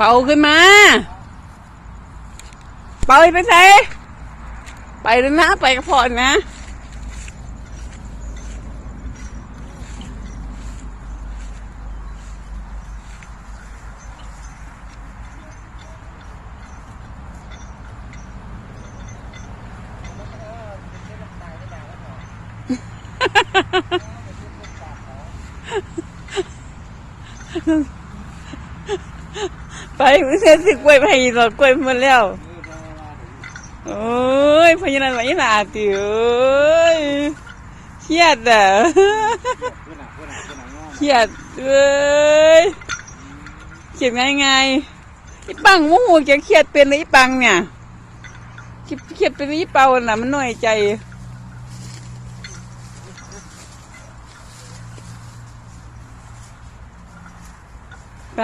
เป่าขึ้นมา เป่าไปใส่ไปเลยนะ ไปกับพ่อนะ ไปไม่เสร็จสิกล้วยไปหลอดกล้วยหมดแล้วโอ้ยพญานาคไหลหนาติเอ้ยเครียดอะเครียดเอ้ยเครียดไงไงอีปังโมโหจะเครียดเป็นอีปังเนี่ยเครียดเป็นอีเปาน่ะมันน้อยใจไป